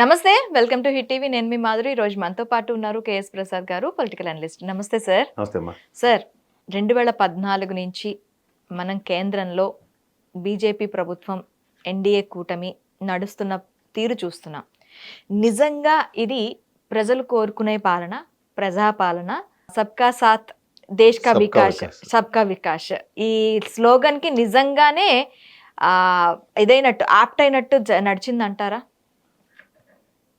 నమస్తే welcome to hit TV. నేను మీ మాధురి. ఈ రోజు మనతో పాటు ఉన్నారు కేఎస్ ప్రసాద్ గారు పొలిటికల్ అనలిస్ట్. నమస్తే సార్. సార్ రెండు వేల పద్నాలుగు నుంచి మనం కేంద్రంలో బీజేపీ ప్రభుత్వం ఎన్డీఏ కూటమి నడుస్తున్న తీరు చూస్తున్నాం. నిజంగా ఇది ప్రజలు కోరుకునే పాలన ప్రజాపాలన? సబ్కా సాత్ దేశ్ కా సబ్కా వికాస్ వికాస్. సబ్కా వికాస్ ఈ స్లోగన్కి నిజంగానే ఇదైనట్టు ఆప్ట్ అయినట్టు నడిచిందంటారా?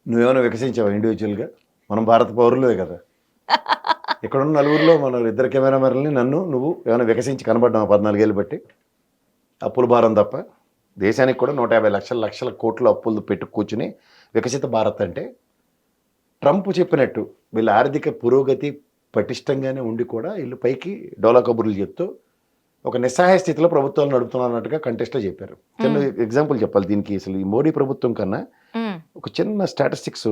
నువ్వేమైనా వికసించావా ఇండివిజువల్గా మనం భారత పౌరులే కదా. ఇక్కడ ఉన్న నలుగురిలో మన ఇద్దరు కెమెరామెన్లని నన్ను నువ్వు ఏమైనా వికసించి కనబడ్డావు పద్నాలుగేళ్ళు బట్టి? అప్పుల భారం తప్ప. దేశానికి కూడా నూట యాభై లక్షల లక్షల కోట్ల అప్పులు పెట్టు కూర్చుని వికసిత భారత్ అంటే ట్రంప్ చెప్పినట్టు వీళ్ళ ఆర్థిక పురోగతి పటిష్టంగానే ఉండి కూడా వీళ్ళు పైకి డోలా కబుర్లు చెప్తూ ఒక నిస్సహాయ స్థితిలో ప్రభుత్వాలు నడుపుతున్నట్టుగా కంటెస్ట్లో చెప్పారు. చిన్న ఎగ్జాంపుల్ చెప్పాలి దీనికి. అసలు ఈ మోడీ ప్రభుత్వం కన్నా. ఒక చిన్న స్టాటిస్టిక్స్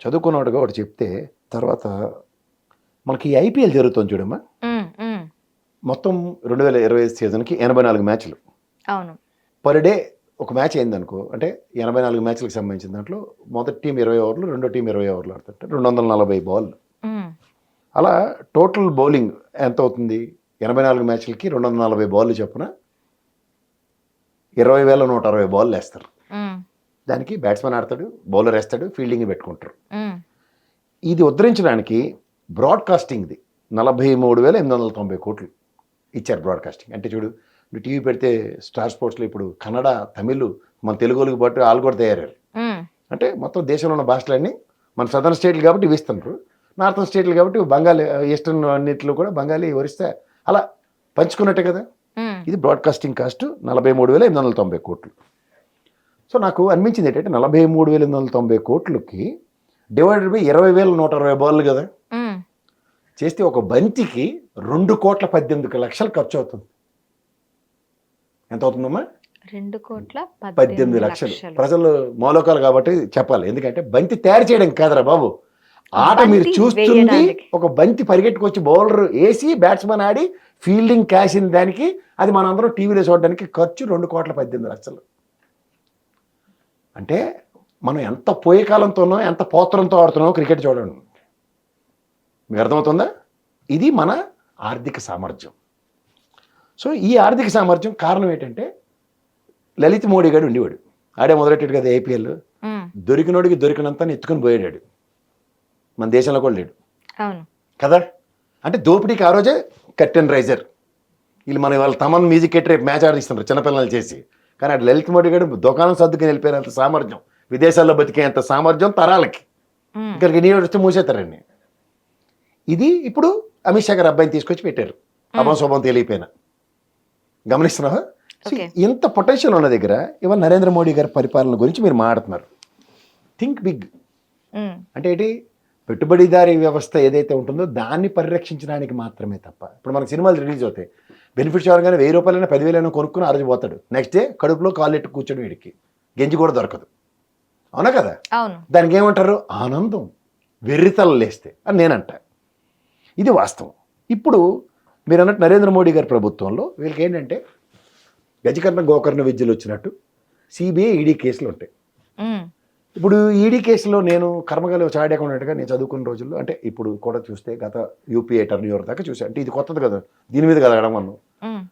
చదువుకున్నట్టుగా ఒకటి చెప్తే తర్వాత మనకి ఐపీఎల్ జరుగుతుంది చూడమ్మా మ్మ్. మ్మ్. మొత్తం రెండు వేల ఇరవై ఐదు సీజన్కి ఎనభై నాలుగు మ్యాచ్లు అవును పర్ డే ఒక మ్యాచ్ అయిందనుకో అంటే ఎనభై నాలుగు మ్యాచ్లకు సంబంధించిన దాంట్లో మొదటి టీం ఇరవై ఓవర్లు రెండో టీం ఇరవై ఓవర్లు ఆడుతుంటే రెండు వందల నలభై బాల్. అలా టోటల్ బౌలింగ్ ఎంత అవుతుంది ఎనభై నాలుగు మ్యాచ్లకి రెండు వందల నలభై బాల్ చొప్పున ఇరవై వేల నూట అరవై బాల్ వేస్తారు. దానికి బ్యాట్స్మెన్ ఆడతాడు బౌలర్ వేస్తాడు ఫీల్డింగ్ పెట్టుకుంటారు. ఇది ఉద్ధరించడానికి బ్రాడ్కాస్టింగ్ది నలభై మూడు వేల ఎనిమిది వందల తొంభై కోట్లు ఇచ్చారు బ్రాడ్కాస్టింగ్ అంటే చూడు నువ్వు టీవీ పెడితే స్టార్ స్పోర్ట్స్లో ఇప్పుడు కన్నడ తమిళ్ మన తెలుగులకు బట్టి వాళ్ళు కూడా తయారయ్యారు. అంటే మొత్తం దేశంలో ఉన్న భాషలన్నీ మన సదర్న్ స్టేట్లు కాబట్టి ఇవి ఇస్తున్నారు నార్థన్ స్టేట్లు కాబట్టి బెంగాలీ ఈస్టర్న్ అన్నింటిలో కూడా బెంగాలీ వరిస్తే అలా పంచుకున్నట్టే కదా. ఇది బ్రాడ్కాస్టింగ్ కాస్ట్ నలభై మూడు వేల ఎనిమిది వందల తొంభై కోట్లు. సో నాకు అనిపించింది ఏంటంటే నలభై మూడు వేల ఎనిమిది వందల తొంభై కోట్లకి డివైడెడ్ బై ఇరవై వేల నూట అరవై బాళ్ళు కదా. చేస్తే ఒక బంతికి రెండు కోట్ల పద్దెనిమిది లక్షలు ఖర్చు అవుతుంది. ఎంత అవుతుందమ్మా? రెండు కోట్ల పద్దెనిమిది లక్షలు. ప్రజలు మౌలకాలు కాబట్టి చెప్పాలి. ఎందుకంటే బంతి తయారు చేయడం కాదురా బాబు. ఆట మీరు చూస్తుంది. ఒక బంతి పరిగెట్టుకొచ్చి బౌలర్ వేసి బ్యాట్స్మెన్ ఆడి ఫీల్డింగ్ క్యాషిన దానికి అది మనందరం టీవీలో చూడడానికి ఖర్చు రెండు కోట్ల పద్దెనిమిది లక్షలు. అంటే మనం ఎంత పోయే కాలంతోనో ఎంత పోత్రంతో ఆడుతున్నామో క్రికెట్ చూడండి. మీకు అర్థమవుతుందా? ఇది మన ఆర్థిక సామర్థ్యం. సో ఈ ఆర్థిక సామర్థ్యం కారణం ఏంటంటే లలిత్ మోడీ గారు ఉండేవాడు. ఆడే మొదలెట్టాడు కదా ఐపీఎల్ మ్మ్. దొరికినోడికి దొరికినంత ఎత్తుకుని పోయాడు మన దేశంలో కూడా లేడు. కదా? అంటే దోపిడీకి ఆ రోజే కర్టెన్ రైజర్ వీళ్ళు మన వాళ్ళ తమన్ మ్యూజిక్ ఎట్టి రేపు మ్యాచ్ ఆడిస్తున్నారు చిన్నపిల్లలు చేసి. కానీ అటు లలిత్ మోడీ గారు దుకాణం సర్దుకుని వెళ్ళిపోయినంత సామర్థ్యం. విదేశాల్లో బతికేంత సామర్థ్యం తరాలకి. ఇక్కడికి నీళ్ళు వస్తే మూసేస్తారండి. ఇది ఇప్పుడు అమిత్ షా గారు అబ్బాయిని తీసుకొచ్చి పెట్టారు. అభం శుభం తెలియపోయినా. గమనిస్తున్నావా. ఇంత పొటెన్షియల్ ఉన్న దగ్గర ఇవాళ నరేంద్ర మోడీ గారి పరిపాలన గురించి మీరు మాట్లాడుతున్నారు. Think big. అంటే ఏంటి? పెట్టుబడిదారీ వ్యవస్థ ఏదైతే ఉంటుందో దాన్ని పరిరక్షించడానికి మాత్రమే తప్ప. ఇప్పుడు మనకు సినిమాలు రిలీజ్ అవుతాయి. బెనిఫిట్స్ ఎవరికైనా వెయ్యి రూపాయలైనా పదివేలైనా కొనుక్కుని ఆ రోజు పోతాడు. నెక్స్ట్ డే కడుపులో కాళ్ళు ఎట్టు కూర్చోడు వీడికి. గెంజి కూడా దొరకదు. అవునా కదా? అవును. దానికి ఏమంటారు? ఆనందం. వెర్రితల లేస్తే అని నేనంట. ఇది వాస్తవం. ఇప్పుడు మీరు అన్నట్టు నరేంద్ర మోడీ గారి ప్రభుత్వంలో వీళ్ళకి ఏంటంటే గజకర్ణ గోకర్ణ విద్యలు వచ్చినట్టు సిబిఐ ఈడీ కేసులు ఉంటాయి. ఇప్పుడు ఈడీ కేసులో నేను కర్మగాలి చార్డ్ అకౌంటెంట్గా నేను చదువుకున్న రోజుల్లో అంటే ఇప్పుడు కూడా చూస్తే గత యూపీఐ టర్న్ ఓవర్ దాకా చూసాను అంటే ఇది కొత్తది కదా దీని మీద కదా అడగడం మనం మ్మ్.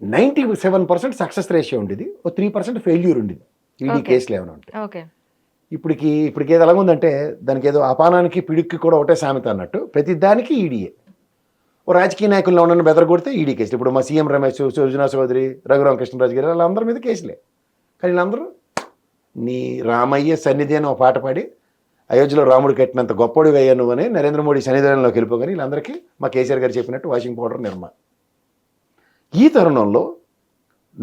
Ninety seven percent success ratio ఉండేది ఓ త్రీ పర్సెంట్ ఫెయిల్యూర్ ఉండేది ఈడీ Okay. కేసులు ఏమైనా ఓకే. ఇప్పటికి ఇప్పటికి ఏది ఎలాగుందంటే దానికి ఏదో అపానానికి పిడుక్కి కూడా ఒకటే సామెత అన్నట్టు ప్రతి దానికి ఈడీఏ ఓ రాజకీయ నాయకుల్లో ఉన్న బెదరగొడితే ఈడీ కేసులు ఇప్పుడు మా సీఎం రమేష్ సుజనా చౌదరి రఘురామకృష్ణరాజు గారు వాళ్ళందరి మీద కేసులే కానీ వీళ్ళందరూ నీ రామయ్య సన్నిధి అని ఒక పాట పాడి అయోధ్యలో రాముడు కట్టినంత గొప్పడు అయ్యా నువ్వు అని నరేంద్ర మోడీ సన్నిధానంలోకి వెళ్ళిపోగానే వీళ్ళందరికీ మా కేసీఆర్ గారు చెప్పినట్టు వాషింగ్ పౌడర్ నిర్మా ఈ తరుణంలో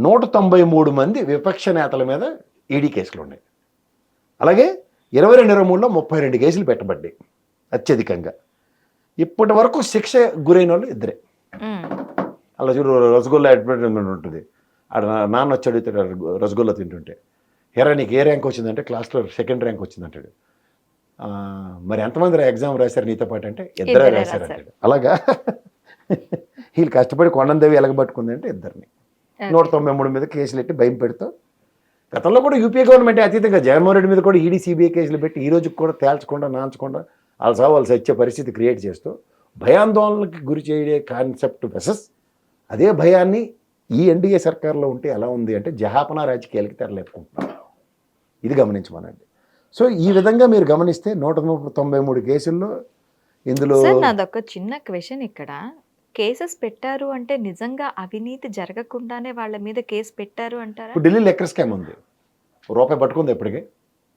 నూట తొంభై మూడు మంది విపక్ష నేతల మీద ఈడీ కేసులు ఉన్నాయి. అలాగే ఇరవై రెండు ఇరవై మూడులో ముప్పై రెండు కేసులు పెట్టబడ్డాయి అత్యధికంగా. ఇప్పటి వరకు శిక్ష గురైన వాళ్ళు ఇద్దరే. అలా చూడు రసగుల్లా అడ్వర్టైజ్మెంట్ ఉంటుంది. ఆడ నాన్న వచ్చి అడుగుతాడు రసగుల్లా తింటుంటే. ఎరా నీకు ఏ ర్యాంక్ వచ్చిందంటే క్లాస్లో సెకండ్ ర్యాంక్ వచ్చిందంటాడు. "ఆ, మరి ఎంతమంది ఎగ్జామ్ రాశారు నీతో పాటు అంటే ఇద్దరే రాశారు. అంటాడు. అలాగా? వీళ్ళు కష్టపడి కొండందేవి ఎలగబట్టుకుంది అంటే ఇద్దరిని. నూట తొంభై మూడు మీద కేసులు ఎట్టి భయం పెడుతూ గతంలో కూడా యూపీఏ గవర్నమెంట్ అతీతంగా జగన్మోహన్ రెడ్డి మీద కూడా ఈడీ సిబిఐ కేసులు పెట్టి ఈ రోజుకి కూడా తేల్చకుండా నాంచకుండా వాళ్ళ సాగు వాళ్ళు సచ్చే పరిస్థితి క్రియేట్ చేస్తూ భయాందోళనకి గురి చేయడే కాన్సెప్ట్ వెసస్ అదే భయాన్ని ఈ ఎన్డీఏ సర్కార్లో ఉంటే ఎలా ఉంది అంటే జహాపన రాజకీయాలకి తెరలేపుకుంటున్నారు ఇది గమనించమనండి. సో ఈ విధంగా మీరు గమనిస్తే నూట తొంభై మూడు కేసుల్లో ఇందులో నాదొక చిన్న క్వశ్చన్ ఇక్కడ. కేసెస్ పెట్టారు అంటే నిజంగా అవినీతి జరగకుండానే వాళ్ళ మీద కేసు పెట్టారు అంటారా? ఢిల్లీ లెక్కర్ స్కామ్ ఉంది. రూపాయి పట్టుకుంది ఎప్పటికే?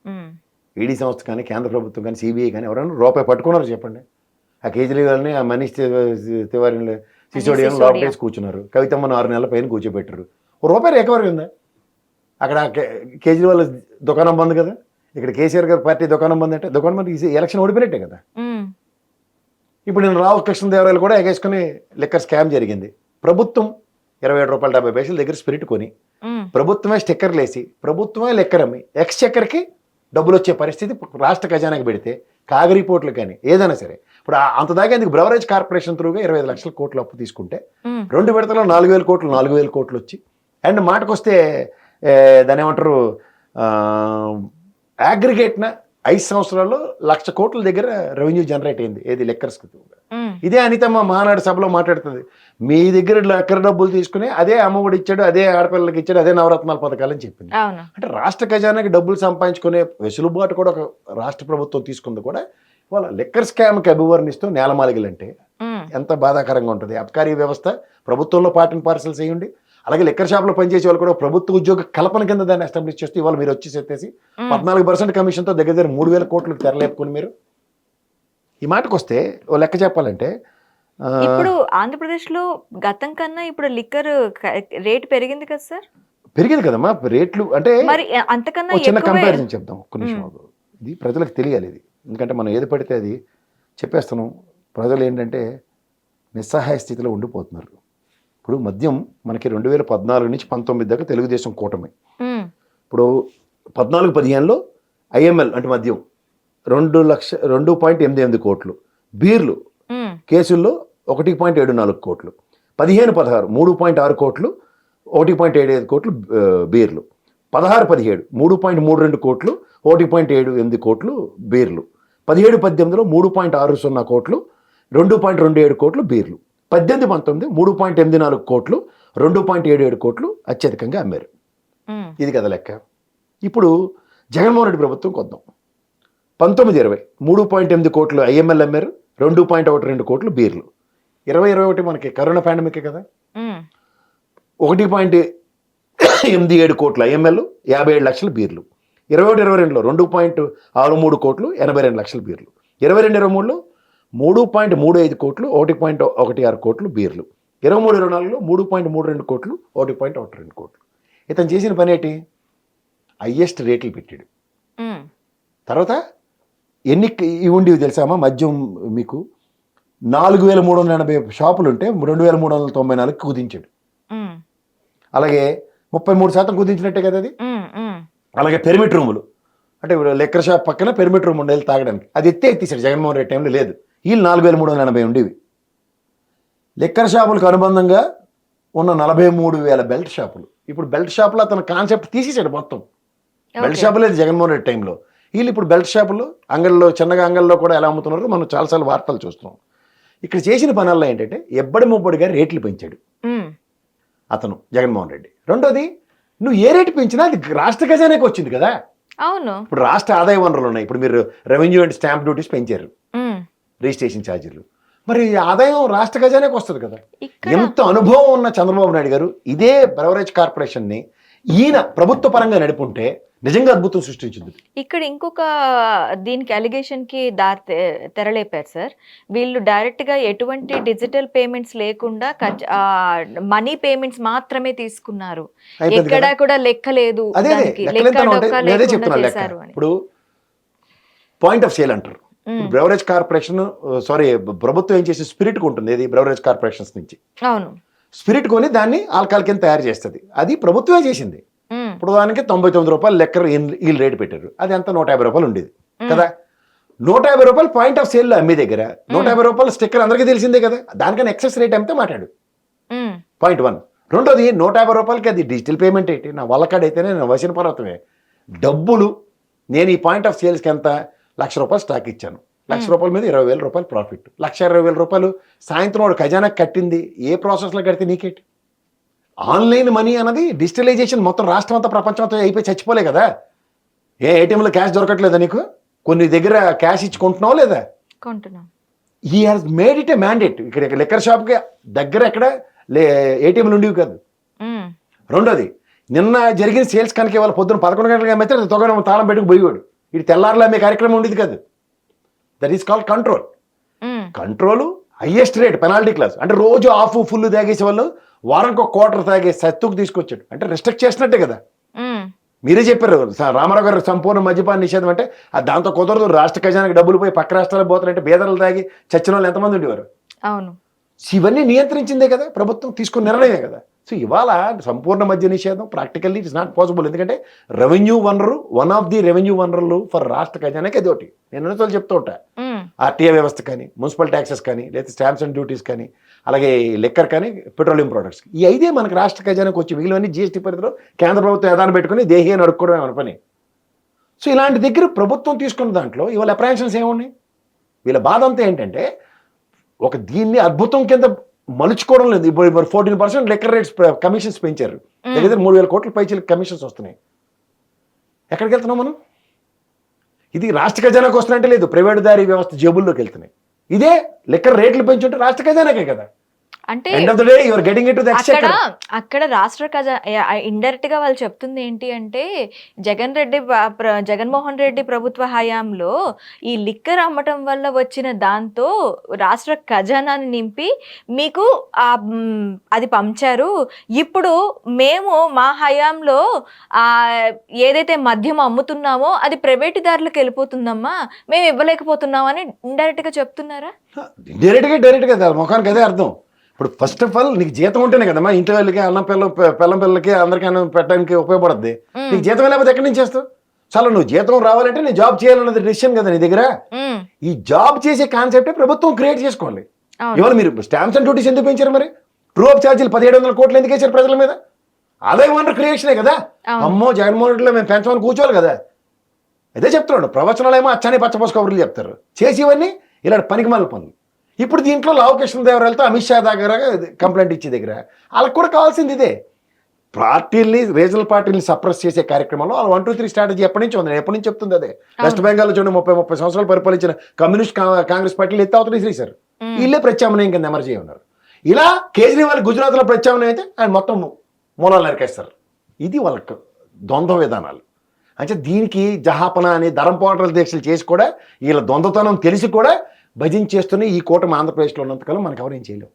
ఉమ్, ఈడీ సంస్థ కానీ కేంద్ర ప్రభుత్వం కానీ సిబిఐ కానీ ఎవరైనా రూపాయి పట్టుకున్నారు చెప్పండి. ఆ కేజ్రీవాల్ని ఆ మనీష్ తివారీని సిసోడియన్ సిసోడియా. లోపలేసి కూర్చున్నారు. కవితమ్మను ఆరు నెలల పైన కూర్చోబెట్టారు. రూపాయి రికవరీ ఉందా? అక్కడ కేజ్రీవాల్ దుకాణం బంద్ కదా? ఇక్కడ కేసీఆర్ గారి పార్టీ దుకాణం బంద్ అంటే దుకాణం బంద్ ఎలక్షన్ ఓడిపోయినట్టే కదా? ఇప్పుడు నేను రావు కృష్ణదేవరాయలు కూడా ఎగేసుకుని లెక్కర్ స్కామ్ జరిగింది. ప్రభుత్వం ఇరవై ఏడు రూపాయల డెబ్బై పైసల దగ్గర స్పిరిట్ కొని ప్రభుత్వమే స్టిక్కర్లు వేసి ప్రభుత్వమే లెక్కర్ అమ్మి ఎక్స్ చక్కర్కి డబ్బులు వచ్చే పరిస్థితి రాష్ట్ర ఖజానాకి పెడితే కాగరీ పోర్టులు కానీ ఏదైనా సరే ఇప్పుడు అంత దాకా ఎందుకు బ్రవరేజ్ కార్పొరేషన్ త్రూగా ఇరవై ఐదు లక్షల కోట్లు అప్పు తీసుకుంటే రెండు విడతలో నాలుగు వేల కోట్లు నాలుగు వేల కోట్లు వచ్చి అండ్ మాటకొస్తే దాని ఏమంటారు? అగ్రిగేట్న ఐదు సంవత్సరాల్లో లక్ష కోట్ల దగ్గర రెవెన్యూ జనరేట్ అయింది ఏది లెక్కర్స్ ఉమ్, ఇదే అనితమ్మ మహానాడు సభలో మాట్లాడుతుంది. మీ దగ్గర లెక్కర డబ్బులు తీసుకుని అదే అమ్మఒడి ఇచ్చాడు అదే ఆడపిల్లలకి ఇచ్చాడు అదే నవరత్నాల పథకాలని చెప్పింది. అంటే రాష్ట్ర ఖజానాకి డబ్బులు సంపాదించుకునే వెసులుబాటు కూడా ఒక రాష్ట్ర ప్రభుత్వం తీసుకుంది కూడా. వాళ్ళ లెక్కర్ స్కామ్కి అభివర్ణిస్తూ నేలమాలిగలంటే ఎంత బాధాకరంగా ఉంటుంది. అబ్కారీ వ్యవస్థ ప్రభుత్వంలో పార్టీని పార్సల్స్ చేయండి అలాగే లెక్కర్ షాప్లో పనిచేసే వాళ్ళు కూడా ప్రభుత్వ ఉద్యోగ కల్పన కింద దాన్ని ఎస్టాబ్లిష్ చేస్తూ ఇవాళ మీరు వచ్చి చెప్పేసి. పద్నాలుగు పర్సెంట్ కమిషన్తో దగ్గర దగ్గర మూడు వేల కోట్లు తెరలేపుకుని మీరు. ఈ మాటకు వస్తే ఓ లెక్క చెప్పాలంటే ఇప్పుడు ఆంధ్రప్రదేశ్లో గతం కన్నా ఇప్పుడు లిక్కర్ రేట్ పెరిగింది కదా సార్? పెరిగింది కదమ్మా రేట్లు అంటే మరి అంతకన్నా చిన్న కంపారిజన్ చెప్దాం ఒక్క నిమిషం. ఇది ప్రజలకు తెలియాలి ఇది. ఎందుకంటే మనం ఏది పడితే అది చెప్పేస్తున్నాం. ప్రజలు ఏంటంటే నిస్సహాయ స్థితిలో ఉండిపోతున్నారు. ఇప్పుడు మద్యం మనకి రెండు వేల పద్నాలుగు నుంచి పంతొమ్మిది దాకా తెలుగుదేశం కూటమి. ఇప్పుడు పద్నాలుగు పదిహేనులో ఐఎంఎల్ అంటే మద్యం రెండు లక్ష రెండు పాయింట్ ఎనిమిది ఎనిమిది కోట్లు. బీర్లు కేసుల్లో ఒకటి పాయింట్ ఏడు నాలుగు కోట్లు. పదిహేను పదహారు మూడు పాయింట్ ఆరు కోట్లు ఒకటి పాయింట్ ఏడు ఐదు కోట్లు బీర్లు. పదహారు పదిహేడు మూడు పాయింట్ మూడు రెండు కోట్లు ఒకటి పాయింట్ ఏడు ఎనిమిది కోట్లు బీర్లు. పదిహేడు పద్దెనిమిదిలో మూడు పాయింట్ ఆరు సున్నా కోట్లు రెండు పాయింట్ రెండు ఏడు కోట్లు బీర్లు. పద్దెనిమిది పంతొమ్మిది మూడు పాయింట్ ఎనిమిది నాలుగు కోట్లు రెండు పాయింట్ ఏడు ఏడు కోట్లు అత్యధికంగా అమ్మారు. ఇది కదా లెక్క. ఇప్పుడు జగన్మోహన్ రెడ్డి ప్రభుత్వం కొద్దాం పంతొమ్మిది ఇరవై మూడు పాయింట్ ఎనిమిది కోట్లు ఐఎంఎల్ అమ్మారు రెండు పాయింట్ ఒకటి రెండు కోట్లు బీర్లు. ఇరవై ఇరవై ఒకటి మనకి కరోనా పాండమిక్ కదా. ఒకటి పాయింట్ ఎనిమిది ఏడు కోట్లు ఐఎంఎల్ యాభై ఏడు లక్షల బీర్లు. ఇరవై ఒకటి ఇరవై రెండులో రెండు పాయింట్ ఆరు మూడు కోట్లు ఎనభై రెండు లక్షల బీర్లు. ఇరవై రెండు ఇరవై మూడులో మూడు పాయింట్ మూడు ఐదు కోట్లు ఒకటి పాయింట్ ఒకటి ఆరు కోట్లు బీర్లు. ఇరవై మూడు ఇరవై నాలుగులో మూడు పాయింట్ మూడు రెండు కోట్లు ఒకటి పాయింట్ ఒకటి రెండు కోట్లు. ఇతను చేసిన పని ఏంటి? హయ్యెస్ట్ రేట్లు పెట్టాడు. తర్వాత ఎన్ని ఇవి ఉండేవి తెలుసామా మద్యం మీకు నాలుగు వేల మూడు వందల ఎనభై షాపులు ఉంటే రెండు వేల మూడు వందల తొంభై నాలుగు కుదించాడు. అలాగే ముప్పై మూడు శాతం కుదించినట్టే కదా అది? అలాగే పెరిమిట్ రూములు. అంటే ఇప్పుడు లెక్కర్ షాప్ పక్కన పెరిమిట్ రూమ్ ఉండేది తాగడానికి. అది ఎత్తే ఎత్తేసాడు జగన్మోహన్ రెడ్డి టైంలో లేదు. వీళ్ళు నాలుగు వేల మూడు వందల ఎనభై ఉండేవి. లెక్కర్ షాపులకు అనుబంధంగా ఉన్న నలభై మూడు వేల బెల్ట్ షాపులు. ఇప్పుడు బెల్ట్ షాపులో అతను కాన్సెప్ట్ తీసేసాడు మొత్తం. బెల్ట్. షాపు లేదు జగన్మోహన్ రెడ్డి టైంలో. వీళ్ళు ఇప్పుడు బెల్ట్ షాపులు అంగళ్ళలో చిన్నగా అంగళ్ళలో కూడా ఎలా అమ్ముతున్నారో మనం చాలాసార్లు వార్తలు చూస్తున్నాం. ఇక్కడ చేసిన పనుల్లో ఏంటంటే ఎబ్బడి ముబ్బడిగా రేట్లు పెంచాడు అతను జగన్మోహన్ రెడ్డి. రెండోది నువ్వు ఏ రేటు పెంచినా అది రాష్ట్ర ఖజానాకి వచ్చింది కదా. అవును. ఇప్పుడు రాష్ట్ర ఆదాయ వనరులు ఉన్నాయి. ఇప్పుడు మీరు రెవెన్యూ అండ్ స్టాంప్ డ్యూటీస్ పెంచారు. రిజిస్ట్రేషన్ ఛార్జీలు. మరి ఆదాయం రాష్ట్ర ఖజానాకి వస్తుంది కదా. ఎంత అనుభవం ఉన్న చంద్రబాబు నాయుడు గారు ఇదే బ్రవరేజ్ కార్పొరేషన్ని ఈయన ప్రభుత్వ పరంగా నడుపుంటే నిజంగా అద్భుతం సృష్టించింది. ఇక్కడ ఇంకొక దీనికి అలిగేషన్కి దారి తెరలేపారు సార్. వీళ్ళు డైరెక్ట్గా ఎటువంటి డిజిటల్ పేమెంట్స్ లేకుండా మనీ పేమెంట్స్ మాత్రమే తీసుకున్నారు. ఎక్కడా? కూడా లెక్క. లేదు ఇప్పుడు పాయింట్ ఆఫ్ సేల్ అంటారు. బ్రవరేజ్ కార్పొరేషన్ సారీ ప్రభుత్వం ఏం చేసి స్పిరిట్ ఉంటుంది ఏది బ్రవరేజ్ కార్పొరేషన్స్ నుంచి? అవును. స్పిరిట్ కొని దాన్ని ఆల్కహాల్ కింద తయారు చేస్తుంది. అది ప్రభుత్వమే చేసింది. ఇప్పుడు దానికి తొంభై తొమ్మిది రూపాయలు లెక్కర్ వీళ్ళు రేటు పెట్టారు. అది ఎంత? నూట యాభై రూపాయలు ఉండేది. కదా? నూట యాభై రూపాయలు పాయింట్ ఆఫ్ సేల్ అమ్మే దగ్గర నూట యాభై రూపాయలు స్టిక్కర్ అందరికీ తెలిసిందే కదా? దానికన్నా ఎక్సెస్ రేట్ అమ్మితే మాట్లాడు. పాయింట్ వన్ రెండోది నూట యాభై రూపాయలకి అది డిజిటల్ పేమెంట్ ఏంటి? నా వల్లకాడ అయితేనే నేను వసిన పర్వతమే డబ్బులు నేను ఈ పాయింట్ ఆఫ్ సేల్స్కి ఎంత? లక్ష రూపాయలు స్టాక్ ఇచ్చాను. లక్ష రూపాయల మీద ఇరవై వేల రూపాయలు ప్రాఫిట్ లక్ష ఇరవై వేల రూపాయలు సాయంత్రం వాడు ఖజానా కట్టింది. ఏ ప్రాసెస్లో కడితే నీకేంటి? ఆన్లైన్ మనీ అన్నది డిజిటలైజేషన్ మొత్తం రాష్ట్రం అంతా ప్రపంచం అంతా అయిపోయి చచ్చిపోలే కదా. ఏ ఏటీఎంలో క్యాష్ దొరకట్లేదా నీకు? కొన్ని దగ్గర క్యాష్ ఇచ్చి కొంటున్నావు లేదా? He has made it a mandate ఇక్కడ లిక్కర్ షాప్కి దగ్గర ఎక్కడ లే ఏటీఎంలు ఉండేవి కాదు. రెండోది నిన్న జరిగిన సేల్స్ కనుక ఇవాళ పొద్దున పదకొండు గంటలకు అమ్మితే తొగడం తాళం పెట్టుకు పోయేవాడు. ఇది తెల్లారులు అమ్మే కార్యక్రమం ఉండేది కాదు. That is called control. Control highest rate penalty clause అంటే రోజు ఆఫ్ ఫుల్ తాగేసే వాళ్ళు వారానికి ఒక క్వార్టర్ తాగే సత్తుకు తీసుకొచ్చాడు. అంటే రెస్ట్రిక్ట్ చేసినట్టే కదా. మీరే చెప్పారు రామారావు గారు సంపూర్ణ మద్యపాన నిషేధం అంటే దాంతో కుదరదు రాష్ట్ర ఖజానాకి డబ్బులు పోయి పక్క రాష్ట్రాలకు పోతారంటే బేదలు తాగి చచ్చిన వాళ్ళు ఎంతమంది ఉండేవారు? అవును. ఇవన్నీ నియంత్రించిందే కదా ప్రభుత్వం తీసుకున్న నిర్ణయమే కదా. సో ఇవాళ సంపూర్ణ మద్య నిషేధం ప్రాక్టికల్లీ ఇట్స్ నాట్ పాసిబుల్ ఎందుకంటే రెవెన్యూ వనరు వన్ ఆఫ్ ది రెవెన్యూ వనరులు ఫర్ రాష్ట్ర ఖజానాకి అది ఒకటి. నేను ఎన్నోసార్లు చెప్తూ ఉంటా. ఆర్టీఏ వ్యవస్థ కానీ మున్సిపల్ ట్యాక్సెస్ కానీ లేదా స్టాంప్స్ అండ్ డ్యూటీస్ కానీ అలాగే లిక్కర్ కానీ పెట్రోలియం ప్రొడక్ట్స్ ఈ ఐదే మనకి రాష్ట్ర ఖజానాకి వచ్చి మిగిలినవన్నీ జీఎస్టీ పరిధిలో కేంద్ర ప్రభుత్వం ఏదాన్ని పెట్టుకుని దేహీ అని అడుక్కోవడమే మన పని. సో ఇలాంటి దగ్గర ప్రభుత్వం తీసుకున్న దాంట్లో ఇవాళ అప్రహెన్షన్స్ ఏమున్నాయి? వీళ్ళ బాధ అంతా ఏంటంటే ఒక దీన్ని అద్భుతం కింద మలుచుకోవడం లేదు. ఇప్పుడు ఇప్పుడు fourteen percent liquor rates commissions పెంచారు. దగ్గర మూడు వేల కోట్ల పైచీలకు కమిషన్స్ వస్తున్నాయి. ఎక్కడికి వెళ్తున్నాం మనం? ఇది రాష్ట్ర ఖజానాకు వస్తున్నట్టే లేదు. ప్రైవేట్ దారి వ్యవస్థ జేబుల్లోకి వెళ్తున్నాయి. ఇదే లెక్కర్ రేట్లు పెంచుంటే రాష్ట్ర ఖజానాకే కదా. అంటే అక్కడ అక్కడ రాష్ట్ర ఖజా ఇండైరెక్ట్గా వాళ్ళు చెప్తుంది ఏంటి అంటే జగన్ రెడ్డి జగన్మోహన్ రెడ్డి ప్రభుత్వ హయాంలో ఈ లిక్కర్ అమ్మటం వల్ల వచ్చిన దాంతో రాష్ట్ర ఖజానాని నింపి మీకు అది పంచారు. ఇప్పుడు మేము మా హయాంలో ఆ ఏదైతే మద్యం అమ్ముతున్నామో అది ప్రైవేట్ దారులకు వెళ్ళిపోతుందమ్మా. మేము ఇవ్వలేకపోతున్నామని ఇండైరెక్ట్గా చెప్తున్నారా? డైరెక్ట్గా డైరెక్ట్గా ముఖానికి అదే అర్థం. ఇప్పుడు ఫస్ట్ ఆఫ్ ఆల్ నీకు జీతం ఉంటేనే కదమ్మా ఇంటి వాళ్ళకి అన్నం పిల్ల పిల్లం పిల్లలకి అందరికీ పెట్టడానికి ఉపయోగపడుద్ది. నీకు జీతం లేకపోతే ఎక్కడి నుంచి చేస్తావు? చాలా నువ్వు జీతం రావాలంటే నేను జాబ్ చేయాలన్నది డిసిషన్ కదా నీ దగ్గర? ఈ జాబ్ చేసే కాన్సెప్టే ప్రభుత్వం క్రియేట్ చేసుకోవాలి. ఇవాళ మీరు స్టాంప్స్ అండ్ డ్యూటీస్ ఎందుకు పెంచారు మరి? ట్రూ ఆఫ్ ఛార్జీలు పదిహేడు వందల కోట్లు ఎందుకు వేసారు ప్రజల మీద? ఆదాయ వనరు క్రియేషనే కదా. అమ్మో జగన్మోహన్ రెడ్డిలో మేము పెంచమని కూర్చోవాలి కదా. అదే చెప్తున్నాడు ప్రవచనాలు ఏమో అచ్చని పచ్చపోసు కబుర్లు చెప్తారు. చేసి ఇవన్నీ ఇలాంటి పనికి పనులు. ఇప్పుడు దీంట్లో లావు కృష్ణదేవరాయలతో అమిత్ షా దగ్గర కంప్లైంట్ ఇచ్చే దగ్గర. వాళ్ళకి కూడా కావాల్సింది ఇదే. పార్టీల్ని రీజనల్ పార్టీని సప్రెస్ చేసే కార్యక్రమంలో వాళ్ళు వన్ టూ త్రీ స్ట్రాటజీ ఎప్పటి నుంచి ఉంది. ఎప్పటి నుంచి చెప్తుంది అదే. వెస్ట్ బెంగాల్ చూడండి ముప్పై ముప్పై సంవత్సరాలు పరిపాలించిన కమ్యూనిస్ట్ కాంగ్రెస్ పార్టీలు ఎత్తి అవతల విసిరేశారు వీళ్ళే ప్రత్యామ్నాయం కింద ఎమర్జీ ఉన్నారు. ఇలా కేజ్రీవాల్ గుజరాత్లో ప్రత్యామ్నాయం అయితే ఆయన మొత్తం మూలాలు నరికేస్తారు. ఇది వాళ్ళకి ద్వంద్వ విధానాలు. అంటే దీనికి జహాపన అని ధరం పోరాటాల దీక్షలు చేసి కూడా వీళ్ళ ద్వంద్వతనం తెలిసి కూడా భజించేస్తున్న ఈ కూటమి ఆంధ్రప్రదేశ్లో ఉన్నంతకాలం మనకు ఎవరేం చేయలేం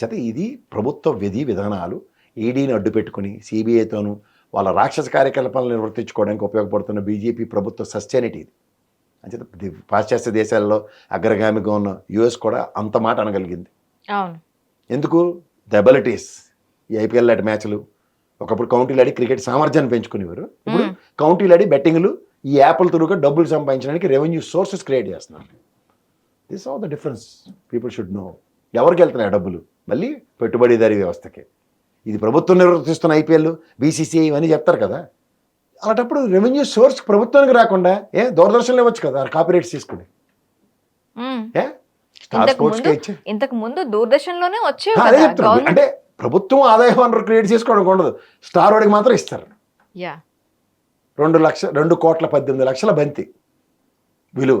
చేత ఇది ప్రభుత్వ విధి విధానాలు ఈడీని అడ్డు పెట్టుకుని సిబిఐతోనూ వాళ్ళ రాక్షస కార్యకలాపాలను నిర్వర్తించుకోవడానికి ఉపయోగపడుతున్న బీజేపీ ప్రభుత్వ సస్టైనిటీ ఇది. అంచేత పాశ్చాత్య దేశాల్లో అగ్రగామిగా ఉన్న యుఎస్ కూడా అంత మాట అనగలిగింది. అవును. ఎందుకు? The abilities. ఈ ఐపీఎల్ లాంటి మ్యాచ్లు ఒకప్పుడు కౌంటీలు ఆడి క్రికెట్ సామర్థ్యాన్ని పెంచుకునేవారు. ఇప్పుడు. కౌంటీలు ఆడి బెట్టింగ్లు ఈ యాప్ల త్రూగా డబ్బులు సంపాదించడానికి రెవెన్యూ సోర్సెస్ క్రియేట్ చేస్తున్నారు. This all the difference people should know ఎవరికి వెళ్తున్నాయి ఆ డబ్బులు? మళ్ళీ పెట్టుబడిదారీ వ్యవస్థకి. ఇది ప్రభుత్వం నిర్వర్తిస్తున్న ఐపీఎల్ బీసీసీఐ ఇవన్నీ చెప్తారు కదా. అలాంటప్పుడు రెవెన్యూ సోర్స్ ప్రభుత్వానికి రాకుండా ఏ దూరదర్శన్లో ఇవ్వచ్చు కదా కాపీరైట్స్ తీసుకుని. ఏ? ఇంతకు ముందు దూరదర్శన్లోనే గవర్నమెంట్ అంటే ప్రభుత్వం ఆదాయ వనరు క్రియేట్ చేసుకోవడానికి ఉండదు. స్టార్ వాడికి మాత్రం ఇస్తారు. రెండు లక్ష రెండు కోట్ల పద్దెనిమిది లక్షల బంతి విలువ.